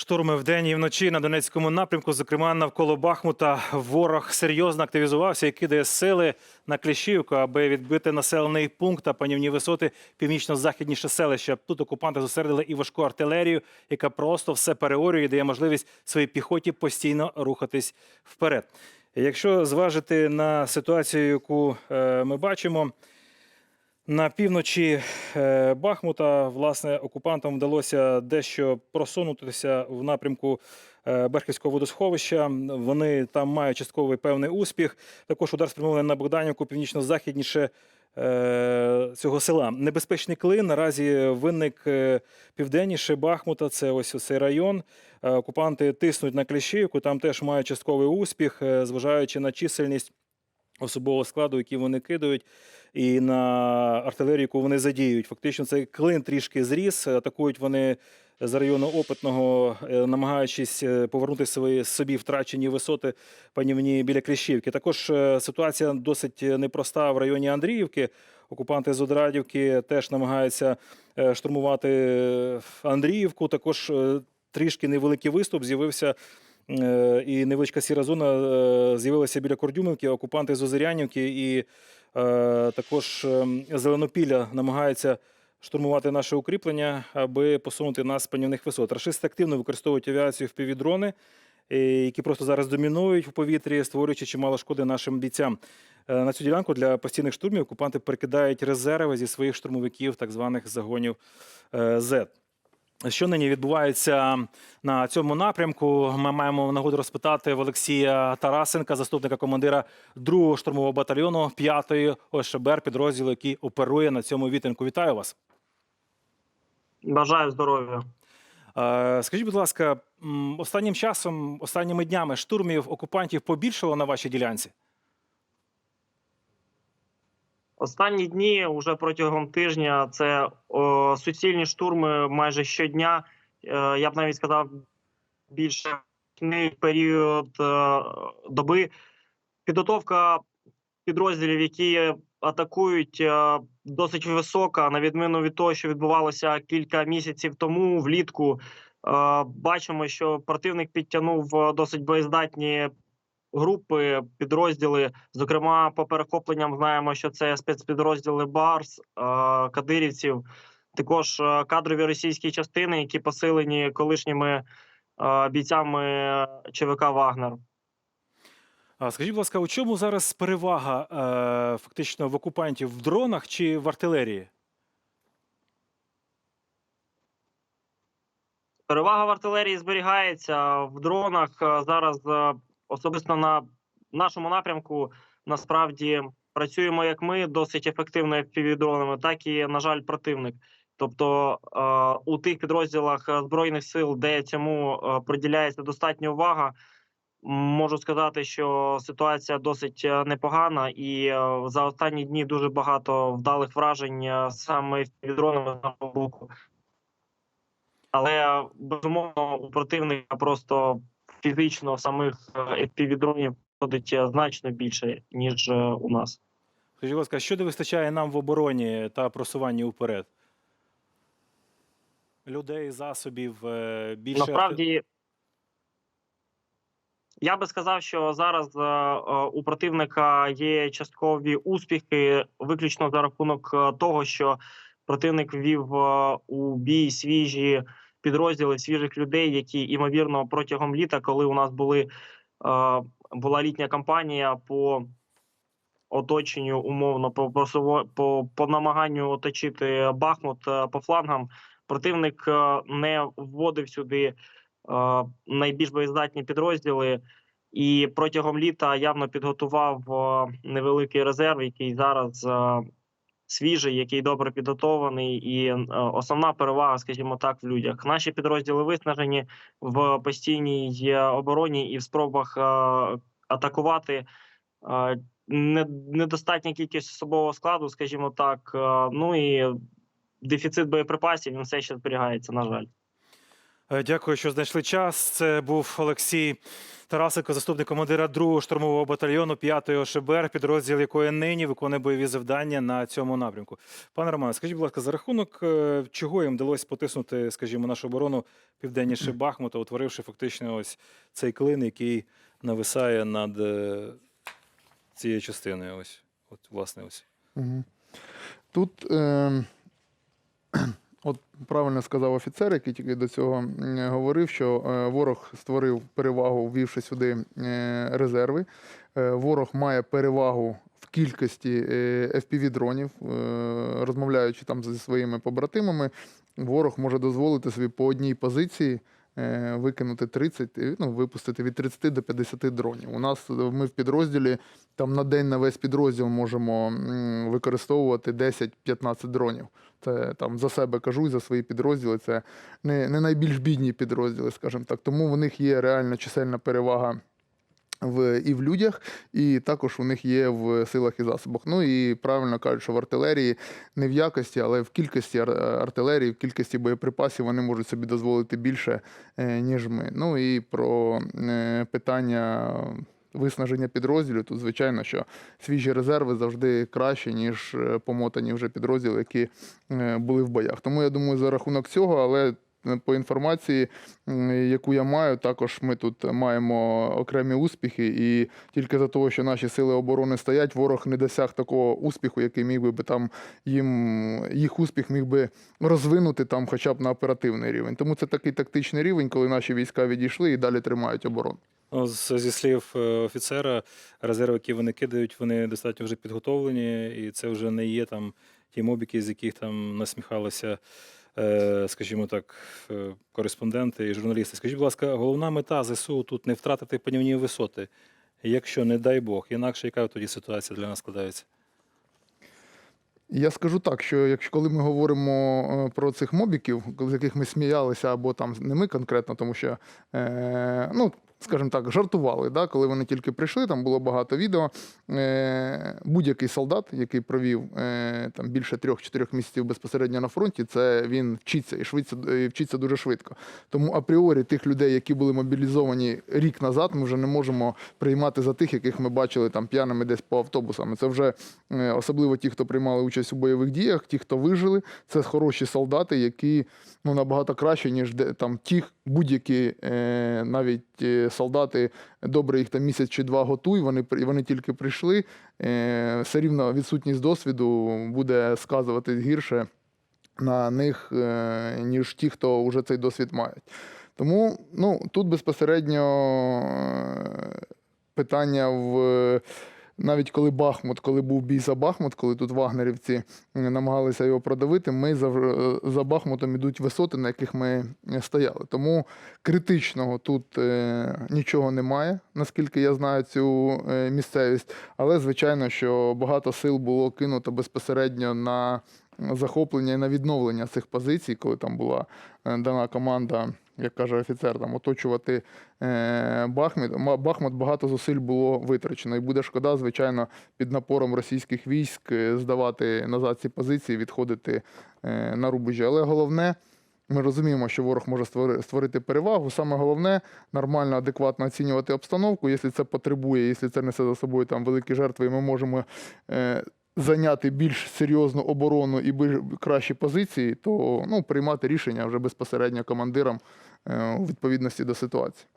Штурми вдень і вночі на Донецькому напрямку, зокрема навколо Бахмута, ворог серйозно активізувався і кидає сили на Кліщівку, аби відбити населений пункт та панівні висоти північно-західніше селища. Тут окупанти зосередили і важку артилерію, яка просто все переорює і дає можливість своїй піхоті постійно рухатись вперед. Якщо зважити на ситуацію, яку е, ми бачимо. На півночі е, Бахмута власне окупантам вдалося дещо просунутися в напрямку е, Берхівського водосховища. Вони там мають частковий певний успіх. Також удар спрямований на Богданівку північно-західніше е, цього села. Небезпечний клин наразі виник е, південніше Бахмута. Це ось цей район. Окупанти тиснуть на Кліщівку. Там теж мають частковий успіх, зважаючи на чисельність особового складу, який вони кидають, і на артилерію, яку вони задіюють. Фактично, цей клин трішки зріс. Атакують вони з району опитного, е, намагаючись е, повернути свої собі втрачені висоти панівні біля Кліщівки. Також е, ситуація досить непроста в районі Андріївки. Окупанти з Одрадівки теж намагаються штурмувати Андріївку. Також трішки невеликий виступ з'явився. Е, І невеличка сіра зона е, з'явилася біля Кордюмівки, окупанти з Озерянівки і е, також ем, Зеленопілля намагаються штурмувати наше укріплення, аби посунути нас з панівних висот. Рашисти активно використовують авіацію в півдрони, які просто зараз домінують у повітрі, створюючи чимало шкоди нашим бійцям. На цю ділянку для постійних штурмів окупанти перекидають резерви зі своїх штурмовиків, так званих загонів Z. Що нині відбувається на цьому напрямку? Ми маємо нагоду розпитати в Олексія Тарасенка, заступника командира 2-го штурмового батальйону 5-ї ОШБР, підрозділу, який оперує на цьому вітринку. Вітаю вас. Бажаю здоров'я. Е, Скажіть, будь ласка, останнім часом, останніми днями штурмів окупантів побільшало на вашій ділянці? Останні дні, уже протягом тижня, це о, суцільні штурми майже щодня. Е, я б навіть сказав, більше період е, доби. Підготовка підрозділів, які атакують, е, досить висока, на відміну від того, що відбувалося кілька місяців тому влітку. Е, бачимо, що противник підтягнув е, досить боєздатні групи, підрозділи. Зокрема, по перехопленням знаємо, що це спецпідрозділи Барс, е, кадирівців, також е, кадрові російські частини, які посилені колишніми е, бійцями ЧВК Вагнер. А Скажіть, будь ласка, у чому зараз перевага фактично в окупантів в дронах чи в артилерії? Перевага в артилерії зберігається в дронах. Зараз особисто на нашому напрямку насправді працюємо як ми досить ефективно FPV-дронами, так і, на жаль, противник. Тобто е, у тих підрозділах збройних сил, де цьому е, приділяється достатня увага, можу сказати, що ситуація досить е, непогана, і за останні дні дуже багато вдалих вражень саме FPV-дронами з нашого боку. Але безумовно у противника просто фізично самих FPV-дронів виходить е, значно більше ніж е, у нас. Скажіть, будь ласка, що не вистачає нам в обороні та просуванні вперед? Людей, засобів, е, більше Насправді я би сказав, що зараз е, е, у противника є часткові успіхи, виключно за рахунок е, того, що противник ввів е, у бій свіжі підрозділи свіжих людей, які ймовірно протягом літа, коли у нас були е, була літня кампанія по оточенню умовно по по, по намаганню оточити Бахмут е, по флангам. Противник е, не вводив сюди найбільш боєздатні підрозділи, і протягом літа явно підготував невеликий резерв, який зараз свіжий, який добре підготований, і е, основна перевага, скажімо так, в людях. Наші підрозділи виснажені в постійній е, обороні і в спробах е, атакувати. Недостатня кількість особового складу, скажімо так. Ну і дефіцит боєприпасів він все ще зберігається, на жаль. Е, Дякую, що знайшли час. Це був Олексій Тарасенко, заступник командира 2-го штурмового батальйону 5-ї ОШБР, підрозділ якої нині виконує бойові завдання на цьому напрямку. Пане Романе, скажіть, будь ласка, за рахунок е, чого їм вдалося потиснути, скажімо, нашу оборону південніше Бахмута, утворивши фактично ось цей клин, який нависає над е, цією частиною. Ось, от, власне, ось. Тут е, от правильно сказав офіцер, який тільки до цього говорив, що е, ворог створив перевагу, ввівши сюди е, резерви. Е, ворог має перевагу в кількості FPV-дронів, е, розмовляючи там зі своїми побратимами, ворог може дозволити собі по одній позиції. Е, Викинути 30, е, ну, випустити від 30 до 50 дронів. У нас е, ми в підрозділі там на день на весь підрозділ можемо використовувати 10-15 дронів. Це там за себе кажу за свої підрозділи. Це не, не найбільш бідні підрозділи, скажімо так. Тому в них є реальна чисельна перевага. В, і в людях, і також у них є в силах і засобах. Ну і правильно кажуть, що в артилерії не в якості, але в кількості ар- артилерії, в кількості боєприпасів вони можуть собі дозволити більше, е, ніж ми. Ну і про е, питання виснаження підрозділів, тут звичайно, що свіжі резерви завжди краще, ніж е, помотані вже підрозділи, які були в боях. Тому я думаю, за рахунок цього, але. По інформації, яку я маю, також ми тут маємо окремі успіхи, і тільки за того, що наші сили оборони стоять, ворог не досяг такого успіху, який міг би там їм їх успіх міг би розвинути там, хоча б на оперативний рівень. Тому це такий тактичний рівень, коли наші війська відійшли і далі тримають оборону. Ну, зі слів е, офіцера, резерви, які вони кидають, вони достатньо вже підготовлені, і це вже не є там ті мобіки, з яких там насміхалися, скажімо так, е, кореспонденти і журналісти. Скажіть, будь ласка, головна мета ЗСУ тут не втратити панівні висоти. Якщо, не дай Бог, інакше яка тоді ситуація для нас складається? Я скажу так, що якщо коли ми говоримо е, про цих мобіків, з яких ми сміялися, або там не ми конкретно, тому що е, ну. Скажімо так, жартували, да? коли вони тільки прийшли, там було багато відео. Е, будь-який солдат, який провів е, там більше трьох-чотирьох місяців безпосередньо на фронті, це він вчиться і швидше і вчиться дуже швидко. Тому апріорі тих людей, які були мобілізовані рік назад, ми вже не можемо приймати за тих, яких ми бачили там п'яними десь по автобусам. Це вже е, особливо ті, хто приймали участь у бойових діях, ті, хто вижили, це хороші солдати, які ну набагато краще, ніж де там ті будь-які е, навіть е, солдати. Добре, їх там місяць чи два готуй. Вони вони тільки прийшли. Е, все рівно відсутність досвіду буде сказуватись гірше на них, е, ніж ті, хто вже цей досвід мають. Тому ну, тут безпосередньо е, питання в. Навіть коли Бахмут, коли був бій за Бахмут, коли тут вагнерівці намагалися його продавити, ми за, е, за Бахмутом ідуть висоти, на яких ми е, стояли. Тому критичного тут е, нічого немає, наскільки я знаю цю е, місцевість. Але звичайно, що багато сил було кинуто безпосередньо на захоплення і на відновлення цих позицій, коли там була е, дана команда, як каже офіцер, там оточувати е, Бахмут. Бахмут багато зусиль було витрачено. І буде шкода, звичайно, під напором російських військ е, здавати назад ці позиції, відходити на рубежі. Але головне. Ми розуміємо, що ворог може створити перевагу. Саме головне нормально, адекватно оцінювати обстановку. Якщо це потребує, якщо це несе за собою там великі жертви, і ми можемо зайняти більш серйозну оборону і більш кращі позиції, то ну, приймати рішення вже безпосередньо командирам е, у відповідності до ситуації.